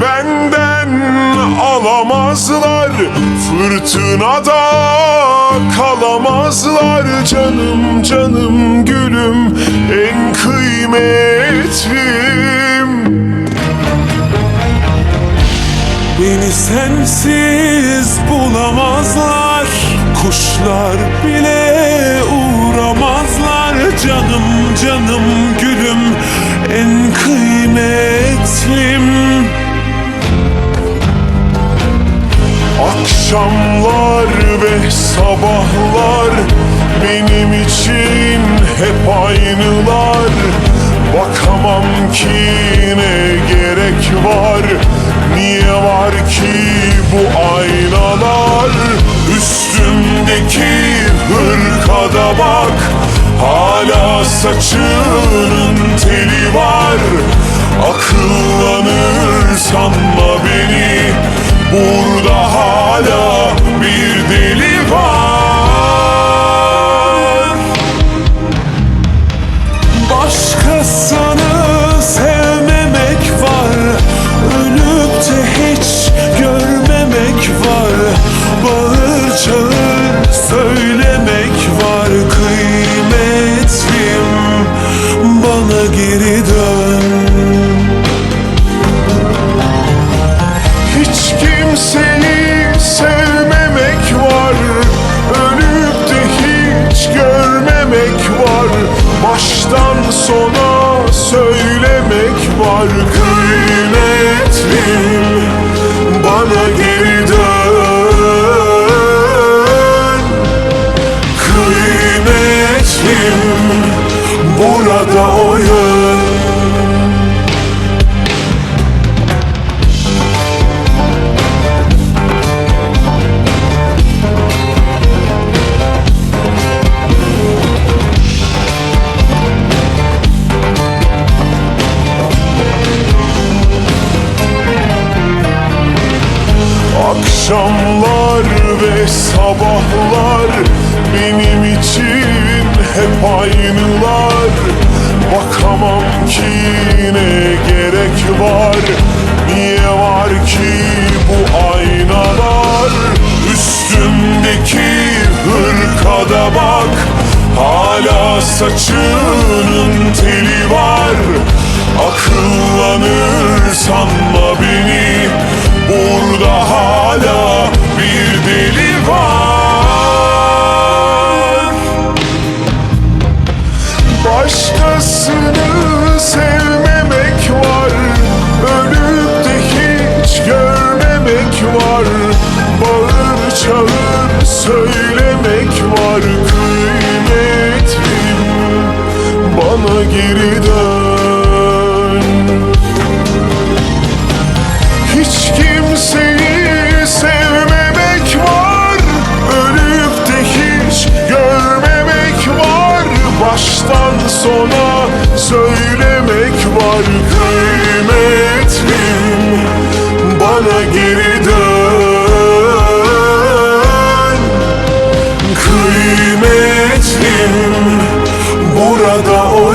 Benden alamazlar Fırtınada kalamazlar. Canım canım gülüm en kıymetlim. Beni sensiz bulamazlar Kuşlar bile uğramazlar Akşamlar ve sabahlar benim için hep aynılar. Bakamam ki ne gerek var Niye var ki bu aynalar? Üstümdeki hırkada bak Hala saçının teli var. Akıllanır sanma beni Burada var Kıymetlim bana geri dön. Kıymetlim burada o Akşamlar ve sabahlar benim için hep aynılar. Bakamam ki ne gerek var. Niye var ki bu aynalar? Üstümdeki hırkada bak. Hala saçının teli var. Akıllanır sanma Burada hala bir deli var. Başkasını sevmemek var Ölüp de hiç görmemek var. Bağır çağır söylemek var. Kıymetlim bana geri dön baştan sona söylemek var kıymetlim. Bana geri dön. Kıymetlim burada o